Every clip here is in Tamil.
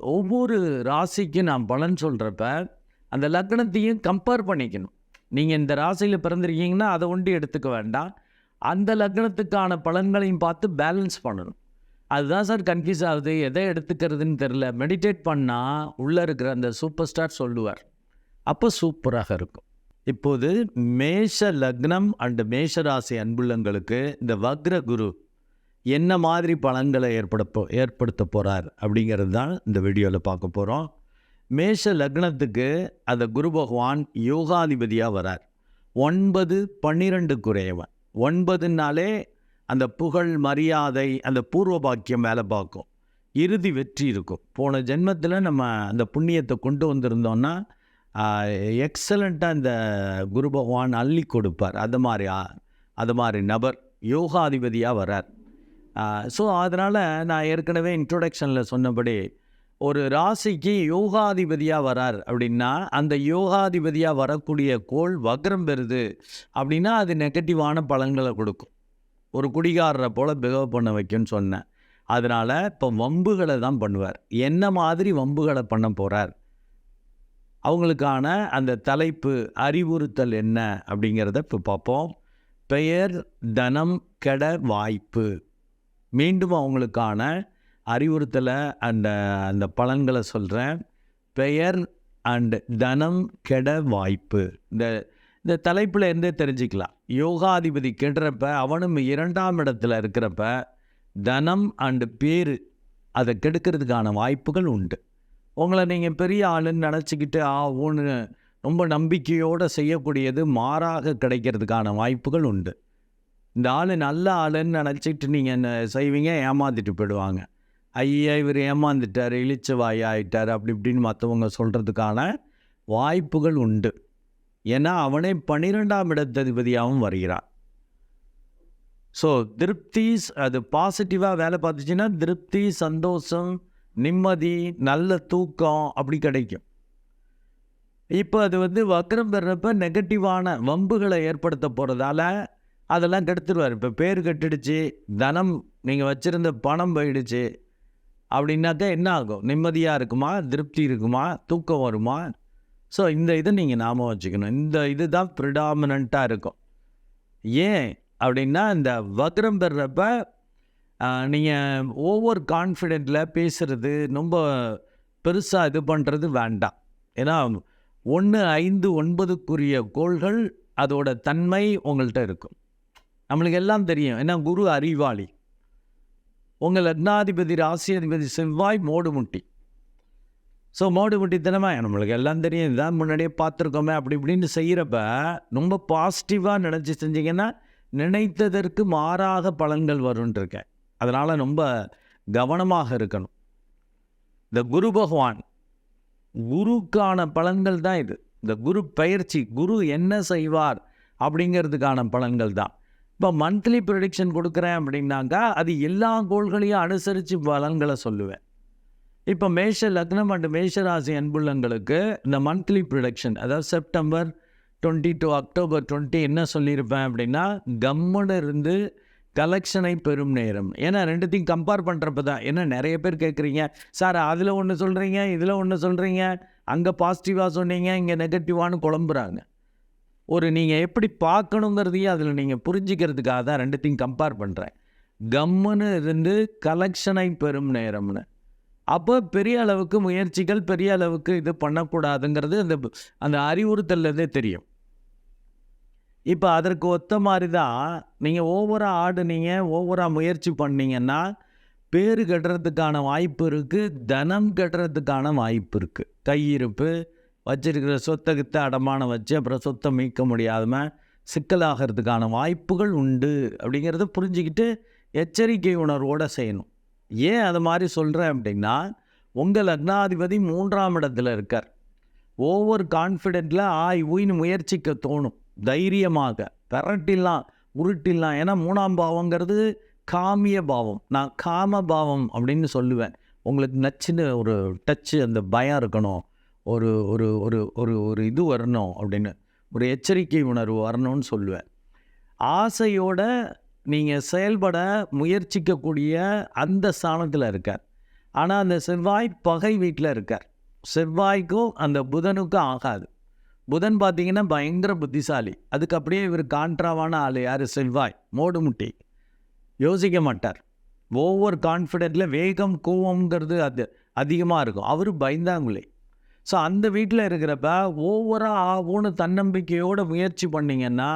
ஒவ்வொரு ராசிக்கும் நான் பலன் சொல்கிறப்ப அந்த லக்னத்தையும் கம்பேர் பண்ணிக்கணும். நீங்கள் இந்த ராசியில் பிறந்திருக்கீங்கன்னா அதை ஒண்டி எடுத்துக்க வேண்டாம். அந்த லக்னத்துக்கான பலன்களையும் பார்த்து பேலன்ஸ் பண்ணணும். அதுதான் சார் கன்ஃபியூஸ் ஆகுது. எதை எடுத்துக்கிறதுன்னு தெரில மெடிடேட் பண்ணால் உள்ளே இருக்கிற அந்த சூப்பர் ஸ்டார் சொல்லுவார். அப்போ சூப்பராக இருக்கும். இப்போது மேஷ லக்னம் அண்டு மேஷ ராசி அன்புள்ளங்களுக்கு இந்த வக்ர குரு என்ன மாதிரி பலன்களை ஏற்பட ஏற்படுத்த போகிறார் அப்படிங்கிறது தான் இந்த வீடியோவில் பார்க்க போகிறோம் மேஷ லக்னத்துக்கு அந்த குரு பகவான் யோகாதிபதியாக வரார். ஒன்பது பன்னிரெண்டு குறையவன். ஒன்பதுனாலே அந்த புகழ் மரியாதை அந்த பூர்வ பாக்கியம் வேலை பார்க்கும். இறுதி வெற்றி இருக்கும். போன ஜென்மத்தில் நம்ம அந்த புண்ணியத்தை கொண்டு வந்திருந்தோன்னா எக்ஸலண்ட்டாக இந்த குரு பகவான் அள்ளி கொடுப்பார். அது மாதிரி அது மாதிரி நபர் யோகாதிபதியாக வரார். ஸோ அதனால் நான் ஏற்கனவே இன்ட்ரொடக்ஷனில் சொன்னபடி ஒரு ராசிக்கு யோகாதிபதியாக வரார் அப்படின்னா அந்த யோகாதிபதியாக வரக்கூடிய கோள் வக்ரம் பெறுது அப்படின்னா அது நெகட்டிவான பலன்களை கொடுக்கும். ஒரு குடிகாரரை போல் பிகவ் பண்ண வைக்கும்னு சொன்னேன். அதனால் இப்போ வம்புகளை தான் பண்ணுவார். என்ன மாதிரி வம்புகளை பண்ண போகிறார் அவங்களுக்கான அந்த தலைப்பு அறிவுறுத்தல் என்ன அப்படிங்கிறத இப்போ பார்ப்போம். பெயர் தனம் கெட வாய்ப்பு. மீண்டும் அவங்களுக்கான அறிவுறுத்தலை அந்த அந்த பலன்களை சொல்கிறேன் பெயர் அண்ட் தனம் கெட வாய்ப்பு. இந்த இந்த தலைப்பில் இருந்தே தெரிஞ்சுக்கலாம். யோகாதிபதி கெடுறப்ப அவனும் இரண்டாம் இடத்துல இருக்கிறப்ப தனம் அண்டு பேர் அதை கெடுக்கிறதுக்கான வாய்ப்புகள் உண்டு. உங்களை நீங்கள் பெரிய ஆளுன்னு நினச்சிக்கிட்டு ஆ ஒன்று ரொம்ப நம்பிக்கையோடு செய்யக்கூடியது மாறாக கிடைக்கிறதுக்கான வாய்ப்புகள் உண்டு. இந்த ஆள் நல்ல ஆளுன்னு நினச்சிட்டு நீங்கள் என்ன செய்வீங்க? ஏமாந்துட்டு போயிடுவாங்க. ஐயா இவர் ஏமாந்துட்டார் இழிச்ச வாய் ஆயிட்டார் அப்படி இப்படின்னு மற்றவங்க சொல்கிறதுக்கான வாய்ப்புகள் உண்டு. ஏன்னா அவனே பன்னிரெண்டாம் இடத்ததிபதியாகவும் வருகிறான். ஸோ திருப்தி அது பாசிட்டிவாக வேலை பார்த்துச்சுன்னா திருப்தி சந்தோஷம் நிம்மதி நல்ல தூக்கம் அப்படி கிடைக்கும். இப்போ அது வந்து வக்கரம் பெறப்ப நெகட்டிவான வம்புகளை ஏற்படுத்த போகிறதால அதெல்லாம் கெடுத்துருவார். இப்போ பேர் கெட்டுடுச்சு தனம் நீங்கள் வச்சுருந்த பணம் போயிடுச்சு அப்படின்னாக்கா என்ன ஆகும்? நிம்மதியாக இருக்குமா? திருப்தி இருக்குமா? தூக்கம் வருமா? ஸோ இந்த இதை நீங்கள் நாம வச்சுக்கணும். இந்த இது தான் ப்ரிடாமினண்ட்டாக இருக்கும். ஏன் அப்படின்னா இந்த வக்ரம் பெறப்ப நீங்கள் ஓவர் கான்ஃபிடென்ட்டில் பேசுகிறது ரொம்ப பெருசாக இது பண்ணுறது வேண்டாம். ஏன்னா ஒன்று ஐந்து ஒன்பதுக்குரிய கோள்கள் அதோட தன்மை உங்கள்கிட்ட இருக்கும். நம்மளுக்கு எல்லாம் தெரியும். ஏன்னா குரு அறிவாளி. உங்கள் லக்னாதிபதி ராசியாதிபதி செவ்வாய் மோடுமுட்டி ஸோ மோடுமுட்டித்தனமாக நம்மளுக்கு எல்லாம் தெரியும். இதான் முன்னாடியே பார்த்துருக்கோமே. அப்படி இப்படின்னு செய்கிறப்ப ரொம்ப பாசிட்டிவாக நினச்சி செஞ்சீங்கன்னா நினைத்ததற்கு மாறாக பலன்கள் வரும்னு இருக்கேன். அதனால் ரொம்ப கவனமாக இருக்கணும். இந்த குரு பகவான் குருக்கான பலன்கள் தான் இது. இந்த குரு பயிற்சி குரு என்ன செய்வார் அப்படிங்கிறதுக்கான பலன்கள் தான். இப்போ மந்த்லி ப்ரொடிக்ஷன் கொடுக்குறேன் அப்படின்னாக்கா அது எல்லா கோள்களையும் அனுசரித்து பலன்களை சொல்லுவேன். இப்போ மேஷ லக்னம் அண்ட் மேஷ ராசி அன்புள்ளங்களுக்கு இந்த மந்த்லி ப்ரொடக்ஷன் அதாவது September twenty two October twenty என்ன சொல்லியிருப்பேன் அப்படின்னா கம்முன்னு இருந்து கலெக்ஷனை பெறும் நேரம். ஏன்னா ரெண்டுத்தையும் கம்பேர் பண்ணுறப்ப தான். ஏன்னா நிறைய பேர் கேட்குறீங்க சார் அதில் ஒன்று சொல்கிறீங்க இதில் ஒன்று சொல்கிறீங்க அங்கே பாசிட்டிவாக சொன்னீங்க இங்கே நெகட்டிவானு குழம்புறாங்க. ஒரு நீங்கள் எப்படி பார்க்கணுங்கிறதையும் அதில் நீங்கள் புரிஞ்சிக்கிறதுக்காக தான் ரெண்டுத்தையும் கம்பேர் பண்ணுறேன் கம்முன்னு இருந்து கலெக்ஷனை பெறும் நேரம்னு. அப்போ பெரிய அளவுக்கு முயற்சிகள் பெரிய அளவுக்கு இது பண்ணக்கூடாதுங்கிறது அந்த அந்த அறிவுறுத்தல்லே தெரியும். இப்போ அதற்கு ஒத்த மாதிரி தான் நீங்கள் ஓவராக ஆடுனீங்க ஓவராக முயற்சி பண்ணீங்கன்னா பேர் கட்டுறதுக்கான வாய்ப்பு இருக்குது தனம் கட்டுறதுக்கான வாய்ப்பு இருக்குது கையிருப்பு வச்சிருக்கிற சொத்தை கித்த அடமானம் வச்சு அப்புறம் சொத்தை மீட்க முடியாமல் சிக்கலாகிறதுக்கான வாய்ப்புகள் உண்டு அப்படிங்கிறத புரிஞ்சுக்கிட்டு எச்சரிக்கை உணர்வோடு செய்யணும். ஏன் அது மாதிரி சொல்கிறேன் அப்படின்னா உங்கள் லக்னாதிபதி மூன்றாம் இடத்துல இருக்கார். ஓவர் கான்ஃபிடென்ட்டில் ஆய் ஊயின்னு முயற்சிக்க தோணும். தைரியமாக பெரட்டில்லாம் உருட்டில்லாம் ஏன்னா மூணாம் பாவங்கிறது காமிய பாவம். நான் காம பாவம் அப்படின்னு சொல்லுவேன். உங்களுக்கு நச்சுன்னு ஒரு டச்சு அந்த பயம் இருக்கணும். ஒரு ஒரு ஒரு ஒரு ஒரு இது வரணும் அப்படின்னு. ஒரு எச்சரிக்கை உணர்வு வரணும்னு சொல்லுவேன். ஆசையோட நீங்கள் செயல்பட முயற்சிக்கக்கூடிய அந்த ஸ்தானத்தில் இருக்கார். ஆனால் அந்த செவ்வாய் பகை வீட்டில் இருக்கார். செவ்வாய்க்கும் அந்த புதனுக்கும் ஆகாது. புதன் பார்த்தீங்கன்னா பயங்கர புத்திசாலி. அதுக்கு அப்படியே இவர் கான்ட்ராவான ஆள். யார்? செவ்வாய். மோடு முட்டி. யோசிக்க மாட்டார். ஓவர் கான்ஃபிடென்ட்டில் வேகம் கோவம்ங்கிறது அது அதிகமாக இருக்கும். அவர் பயந்தாங்களே ஸோ அந்த வீட்டில் இருக்கிறப்ப ஓவராக ஆகும்னு தன்னம்பிக்கையோடு முயற்சி பண்ணிங்கன்னா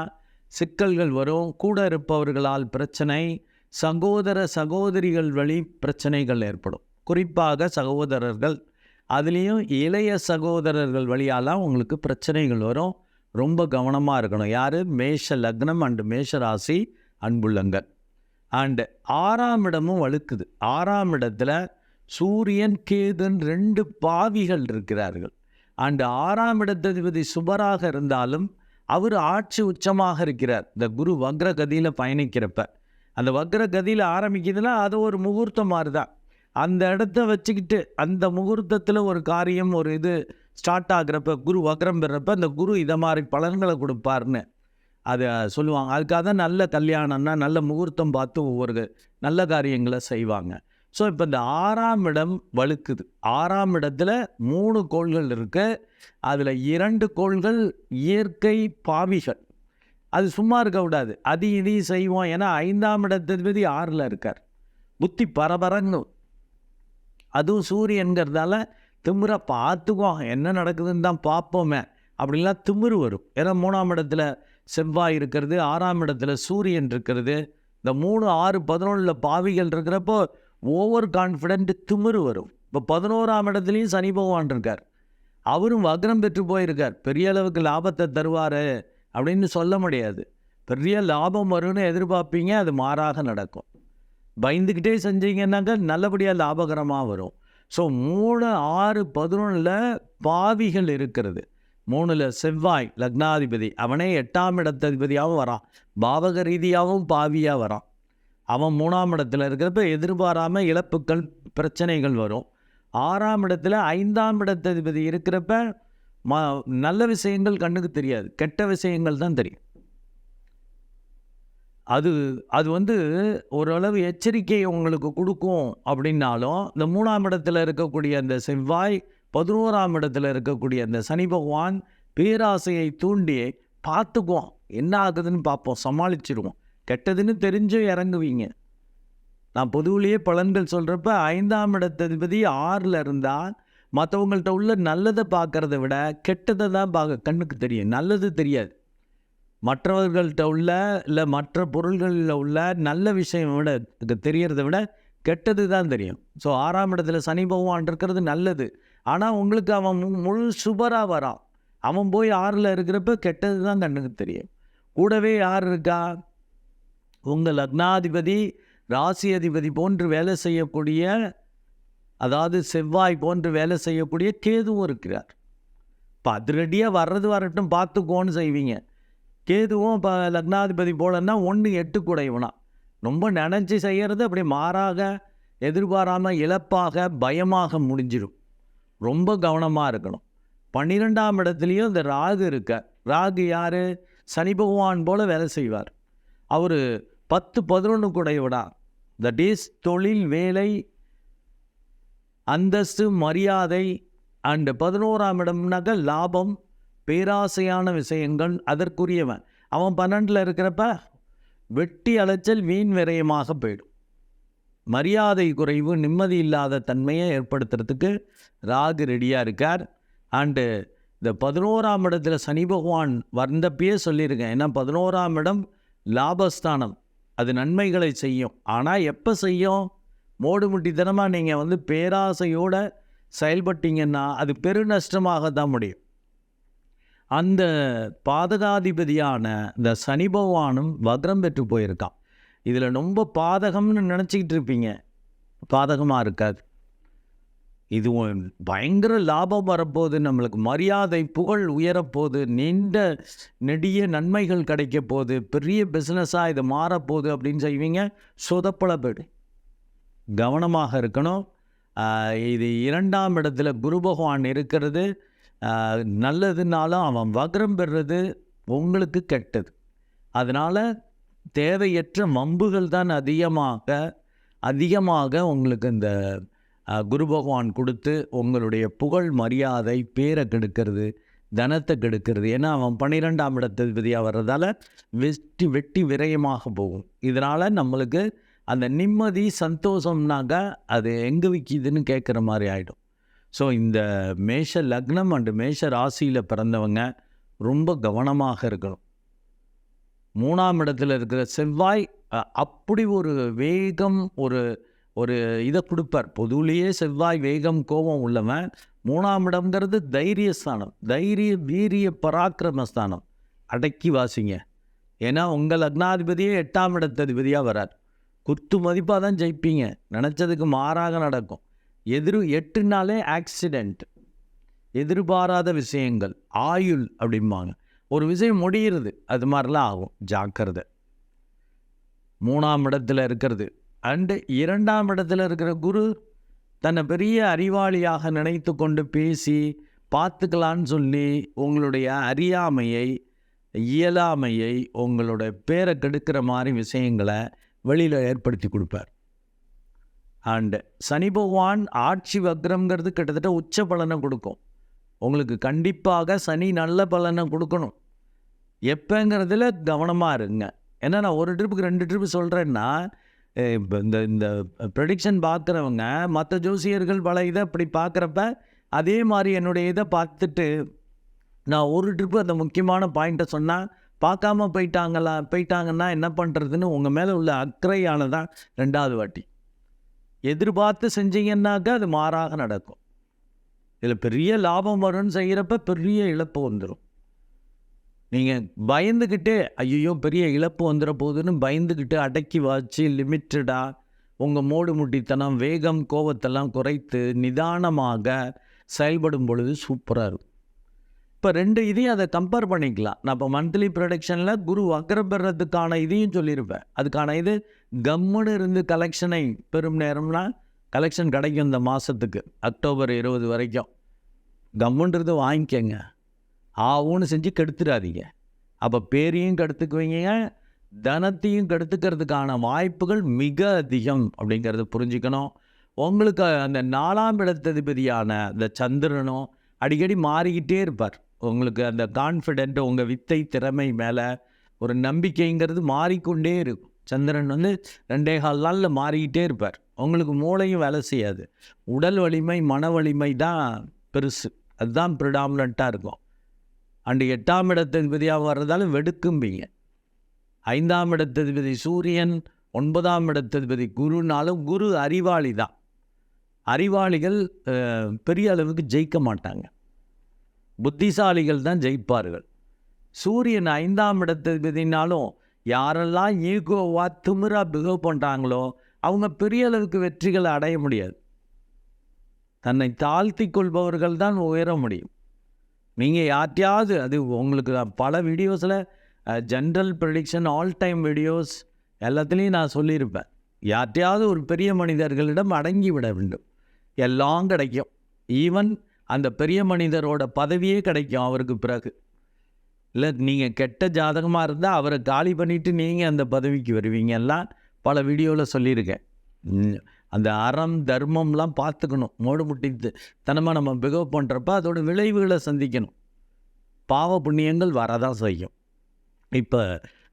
சிக்கல்கள் வரும் கூட இருப்பவர்களால் பிரச்சனை சகோதர சகோதரிகள் வழி பிரச்சனைகள் ஏற்படும். குறிப்பாக சகோதரர்கள். அதுலேயும் இளைய சகோதரர்கள் வழியாலாம் உங்களுக்கு பிரச்சனைகள் வரும். ரொம்ப கவனமாக இருக்கணும். யார்? மேஷ லக்னம் அண்டு மேஷ ராசி அன்புள்ளங்கள். அண்டு ஆறாம் இடமும் வழுக்குது ஆறாம் இடத்துல சூரியன் கேதன் ரெண்டு பாவிகள் இருக்கிறார்கள். அண்டு ஆறாம் இடத்ததிபதி சுபராக இருந்தாலும் அவர் ஆட்சி உச்சமாக இருக்கிறார். இந்த குரு வக்ரகதியில் பயணிக்கிறப்ப. அந்த வக்ரகதியில் ஆரம்பிக்குதுன்னா அது ஒரு முகூர்த்தம் மாதிரி தான் அந்த இடத்த வச்சுக்கிட்டு அந்த முகூர்த்தத்தில் ஒரு காரியம் ஒரு இது ஸ்டார்ட் ஆகுறப்ப குரு வக்ரம் பெறப்ப அந்த குரு இதை மாதிரி பலன்களை கொடுப்பார்னு. அதை சொல்லுவாங்க. அதுக்காக தான் நல்ல கல்யாணம்னா நல்ல முகூர்த்தம் பார்த்து ஒவ்வொரு நல்ல காரியங்களை செய்வாங்க. ஸோ இப்போ இந்த ஆறாம் இடம் வழுக்குது. ஆறாம் இடத்துல மூணு கோள்கள் இருக்கு. அதில் இரண்டு கோள்கள் இயற்கை பாவிகள். அது சும்மா இருக்கக்கூடாது அது இதையும் செய்வோம் ஏன்னா ஐந்தாம் இடத்ததிபதி ஆறில் இருக்கார். புத்தி பரபரங்கு அதுவும் சூரியன்கிறதால திமிரை பார்த்துக்குவோம் என்ன நடக்குதுன்னு தான் பார்ப்போமே. அப்படின்லாம் திமிரு வரும். ஏன்னா மூணாம் இடத்துல செவ்வாய் இருக்கிறது ஆறாம் இடத்துல சூரியன் இருக்கிறது. இந்த மூணு ஆறு பதினொன்றில் பாவிகள் இருக்கிறப்போ ஓவர் கான்ஃபிடென்ட் திமிரு வரும். இப்போ பதினோராம் இடத்துலையும் சனி பகவான் இருக்கார். அவரும் வக்ரம் பெற்று போயிருக்கார். பெரிய அளவுக்கு லாபத்தை தருவார் அப்படின்னு சொல்ல முடியாது. பெரிய லாபம் வரும்னு எதிர்பார்ப்பீங்க அது மாறாக நடக்கும். பயந்துக்கிட்டே செஞ்சீங்கன்னாக்கா நல்லபடியாக லாபகரமாக வரும். ஸோ மூணு ஆறு பதினொன்றில் பாவிகள் இருக்கிறது. மூணில் செவ்வாய் லக்னாதிபதி. அவனே எட்டாம் இடத்ததிபதியாகவும் வரான். பாவக ரீதியாகவும் பாவியாக வரான். அவன் மூணாம் இடத்துல இருக்கிறப்ப எதிர்பாராமல் இழப்புக்கள் பிரச்சனைகள் வரும். ஆறாம் இடத்துல ஐந்தாம் இடத்ததிபதி இருக்கிறப்ப ம நல்ல விஷயங்கள் கண்ணுக்கு தெரியாது. கெட்ட விஷயங்கள் தான் தெரியும். அது அது வந்து ஓரளவு எச்சரிக்கை உங்களுக்கு கொடுக்கும் அப்படின்னாலும் இந்த மூணாம் இடத்துல இருக்கக்கூடிய அந்த செவ்வாய் பதினோராம் இடத்துல இருக்கக்கூடிய அந்த சனி பகவான் பேராசையை தூண்டி பார்த்துக்குவோம் என்ன ஆகுதுன்னு பார்ப்போம். சமாளிச்சிருவோம். கெட்டதுன்னு தெரிஞ்சும் இறங்குவீங்க. நான் பொதுவிலேயே பலன்கள் சொல்கிறப்ப ஐந்தாம் இடத்ததிபதி ஆறில் இருந்தால் மற்றவங்கள்ட்ட உள்ள நல்லதை பார்க்குறத விட கெட்டதை தான் பார்க்க கண்ணுக்கு தெரியும். நல்லது தெரியாது. மற்றவர்கள்ட்ட உள்ள இல்லை மற்ற பொருள்களில் உள்ள நல்ல விஷயம் விட தெரியறத விட கெட்டது தான் தெரியும். ஸோ ஆறாம் இடத்துல சனி பகவான் இருக்கிறது நல்லது. ஆனால் உங்களுக்கு அவன் முழு சுபராக வரான். அவன் போய் ஆறில் இருக்கிறப்ப கெட்டது தான் கண்ணுக்கு தெரியும். கூடவே யார் இருக்கா? உங்கள் லக்னாதிபதி ராசி அதிபதி போன்று வேலை செய்யக்கூடிய அதாவது செவ்வாய் போன்று வேலை செய்யக்கூடிய கேதுவும் இருக்கிறார். இப்போ அதிரடியாக வர்றது வரட்டும் பார்த்துக்கோன்னு செய்வீங்க. கேதுவும் இப்போ லக்னாதிபதி போலன்னா ஒன்று எட்டு குடையவனா ரொம்ப நினச்சி செய்கிறது அப்படி மாறாக எதிர்பாராமல் இழப்பாக பயமாக முடிஞ்சிடும் ரொம்ப கவனமாக இருக்கணும். பன்னிரெண்டாம் இடத்துலையும் இந்த ராகு இருக்க ராகு யார்? சனி பகவான் போல் வேலை செய்வார். அவர் பத்து பதினொன்று குடையவிடா தட் இஸ் தொழில் வேலை அந்தஸ்து மரியாதை அண்டு பதினோராம் இடம்னாக்க லாபம் பேராசையான விஷயங்கள் அதற்குரியவன். அவன் பன்னெண்டில் இருக்கிறப்ப வெட்டி அலைச்சல் வீண் விரயமாக போயிடும். மரியாதை குறைவு நிம்மதி இல்லாத தன்மையை ஏற்படுத்துறதுக்கு ராகு ரெடியாக இருக்கார். அண்டு இந்த பதினோராம் இடத்துல சனி பகவான் வந்தப்பயே சொல்லியிருக்கேன். ஏன்னா பதினோராம் இடம் லாபஸ்தானம். அது நன்மைகளை செய்யும். ஆனால் எப்போ செய்யும்? மோடுமுட்டி தினமாக நீங்கள் வந்து பேராசையோடு செயல்பட்டீங்கன்னா அது பெருநஷ்டமாக தான் முடியும். அந்த பாதகாதிபதியான இந்த சனி பகவானும் வக்ரம் பெற்று போயிருக்கான். இதில் ரொம்ப பாதகம்னு நினச்சிக்கிட்டு இருப்பீங்க. பாதகமாக இருக்காது. இது பயங்கர லாபம் வரப்போகுது நம்மளுக்கு மரியாதை புகழ் உயரப்போகுது நீண்ட நெடிய நன்மைகள் கிடைக்க போகுது பெரிய பிஸ்னஸாக இது மாறப்போகுது அப்படின்னு செய்வீங்க. சொதப்பள போய்டு. கவனமாக இருக்கணும். இது இரண்டாம் இடத்துல குரு பகவான் இருக்கிறது. நல்லதுனாலும் அவன் வக்ரம் பெறுறது உங்களுக்கு கெட்டது. அதனால் தேவையற்ற வம்புகள் தான் அதிகமாக அதிகமாக உங்களுக்கு இந்த குரு பகவான் கொடுத்து உங்களுடைய புகழ் மரியாதை பேரை கெடுக்கிறது தனத்தை கெடுக்கிறது. ஏன்னா அவன் பன்னிரெண்டாம் இடத்ததிபதியாக வர்றதால வெட்டி வெட்டி விரயமாக போகும். இதனால் நம்மளுக்கு அந்த நிம்மதி சந்தோஷம்னாக்க அது எங்கே விற்கிதுன்னு கேட்குற மாதிரி ஆகிடும் ஸோ இந்த மேஷ லக்னம் அண்டு மேஷ ராசியில் பிறந்தவங்க ரொம்ப கவனமாக இருக்கணும். மூணாம் இடத்துல இருக்கிற செவ்வாய் அப்படி ஒரு வேகம் ஒரு ஒரு இதை கொடுப்பார். பொதுவிலேயே செவ்வாய் வேகம் கோபம் உள்ளவன் மூணாம் இடம்ங்கிறது தைரியஸ்தானம் தைரிய வீரிய பராக்கிரமஸ்தானம் அடக்கி வாசிங்க. ஏன்னா உங்கள் லக்னாதிபதியே எட்டாம் இடத்ததிபதியாக வரார். குத்து மதிப்பாக தான் ஜெயிப்பீங்க. நினச்சதுக்கு மாறாக நடக்கும். எதிர் எட்டுனாலே ஆக்சிடெண்ட் எதிர்பாராத விஷயங்கள். ஆயுள் அப்படிம்பாங்க. ஒரு விஷயம் முடிகிறது அது மாதிரிலாம் ஆகும். ஜாக்கிரதை. மூணாம் இடத்துல இருக்கிறது. அண்டு இரண்டாம் இடத்துல இருக்கிற குரு தன்னை பெரிய அறிவாளியாக நினைத்து கொண்டு பேசி பார்த்துக்கலான்னு சொல்லி உங்களுடைய அறியாமையை இயலாமையை உங்களோட பேரை கெடுக்கிற மாதிரி விஷயங்களை வெளியில் ஏற்படுத்தி கொடுப்பார். அண்டு சனி பகவான் ஆட்சி வக்ரம்ங்கிறது கிட்டத்தட்ட உச்ச பலனை கொடுக்கும். உங்களுக்கு கண்டிப்பாக சனி நல்ல பலனை கொடுக்கணும். எப்போங்கிறதுல கவனமாக இருங்க. ஏன்னா நான் ஒரு ட்ரிப்புக்கு ரெண்டு ட்ரிப்பு சொல்கிறேன்னா இந்த இந்த ப்ரெடிக்ஷன் பார்க்குறவங்க மற்ற ஜோசியர்கள் பல இதை அப்படி பார்க்குறப்ப அதே மாதிரி என்னுடைய இதை பார்த்துட்டு நான் ஒரு ட்ரிப்பு அந்த முக்கியமான பாயிண்ட்டை சொன்னால் பார்க்காம போயிட்டாங்களா போயிட்டாங்கன்னா என்ன பண்ணுறதுன்னு உங்கள் மேலே உள்ள அக்கறையானதான் ரெண்டாவது வாட்டி. எதிர்பார்த்து செஞ்சீங்கன்னாக்கா அது மாறாக நடக்கும். இதில் பெரிய லாபம் வரும்னு செய்கிறப்ப பெரிய இழப்பு வந்துடும் நீங்கள் பயந்துக்கிட்டே ஐயோ பெரிய இழப்பு வந்துட போகுதுன்னு பயந்துக்கிட்டு அடக்கி வாச்சு லிமிட்டடாக உங்கள் மூடு முட்டித்தனம் வேகம் கோவத்தெல்லாம் குறைத்து நிதானமாக செயல்படும் பொழுது சூப்பராக இருக்கும். இப்போ ரெண்டு இதையும் அதை கம்பேர் பண்ணிக்கலாம். நான் இப்போ மந்த்லி ப்ரொடக்ஷனில் குரு வக்கரம் பெறதுக்கான இதையும் சொல்லியிருப்பேன். அதுக்கான இது கம்முன்னு இருந்து கலெக்ஷனை பெரும் நேரம்னா கலெக்ஷன் கிடைக்கும் இந்த மாதத்துக்கு அக்டோபர் இருபது வரைக்கும். கம்முன்றது வாங்கிக்கங்க. ஆவுன்னு செஞ்சு கெடுத்துடாதீங்க அப்போ பேரையும் கெடுத்துக்குவீங்க தனத்தையும் கெடுத்துக்கிறதுக்கான வாய்ப்புகள் மிக அதிகம் அப்படிங்கிறத புரிஞ்சுக்கணும். உங்களுக்கு அந்த நாலாம் இடத்ததிபதியான அந்த சந்திரனும் அடிக்கடி மாறிக்கிட்டே இருப்பார். உங்களுக்கு அந்த கான்ஃபிடென்ட் உங்கள் வித்தை திறமை மேலே ஒரு நம்பிக்கைங்கிறது மாறிக்கொண்டே இருக்கும். சந்திரன் வந்து ரெண்டே கால் நாளில் மாறிக்கிட்டே இருப்பார். உங்களுக்கு மூளையும் வேலை செய்யாது. உடல் வலிமை மன வலிமை தான் பெருசு. அதுதான் ப்ரிடாமினண்ட்டாக இருக்கும். அண்டு எட்டாம் இடத்ததிபதியாக வர்றதால வெடுக்கும்பீங்க. ஐந்தாம் இடத்ததிபதி சூரியன் ஒன்பதாம் இடத்ததிபதி குருனாலும் குரு அறிவாளி தான் அறிவாளிகள் பெரிய அளவுக்கு ஜெயிக்க மாட்டாங்க. புத்திசாலிகள் தான் ஜெயிப்பார்கள். சூரியன் ஐந்தாம் இடத்ததிபதினாலும் யாரெல்லாம் ஈகோவா திமிராக பிகவ் பண்ணுறாங்களோ அவங்க பெரிய அளவுக்கு வெற்றிகளை அடைய முடியாது. தன்னை தாழ்த்தி கொள்பவர்கள் தான் உயர முடியும். நீங்கள் யார்ட்டையாவது அது உங்களுக்கு பல வீடியோஸில் general prediction all time videos எல்லாத்துலேயும் நான் சொல்லியிருப்பேன். யார்ட்டையாவது ஒரு பெரிய மனிதர்களிடம் அடங்கி விட வேண்டும். எல்லாம் கிடைக்கும். ஈவன் அந்த பெரிய மனிதரோட பதவியே கிடைக்கும் அவருக்கு பிறகு. இல்லை நீங்கள் கெட்ட ஜாதகமாக இருந்தால் அவரை காலி பண்ணிவிட்டு நீங்கள் அந்த பதவிக்கு வருவீங்கல்லாம் பல வீடியோவில் சொல்லியிருக்கேன். அந்த அறம் தர்மம்லாம் பார்த்துக்கணும். மோடு முட்டி தனமாக நம்ம பிகவ் பண்ணுறப்ப அதோட விளைவுகளை சந்திக்கணும். பாவ புண்ணியங்கள் வரதான் செய்யும். இப்போ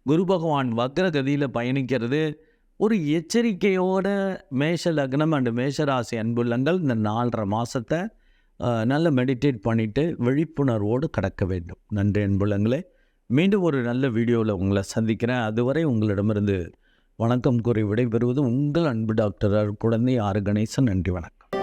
குரு பகவான் வக்ரகதியில் பயணிக்கிறது ஒரு எச்சரிக்கையோட மேஷ லக்னம் அண்டு மேஷராசி அன்புள்ளங்கள் இந்த நாலரை மாதத்தை நல்ல மெடிடேட் பண்ணிவிட்டு விழிப்புணர்வோடு கடக்க வேண்டும். நன்றி அன்புள்ளங்களே. மீண்டும் ஒரு நல்ல வீடியோவில் உங்களை சந்திக்கிறேன். அதுவரை உங்களிடமிருந்து வணக்கம் கூறி விடைபெறுவது உங்கள் அன்பு டாக்டர் குழந்தை ஆறு கணேசன். நன்றி வணக்கம்.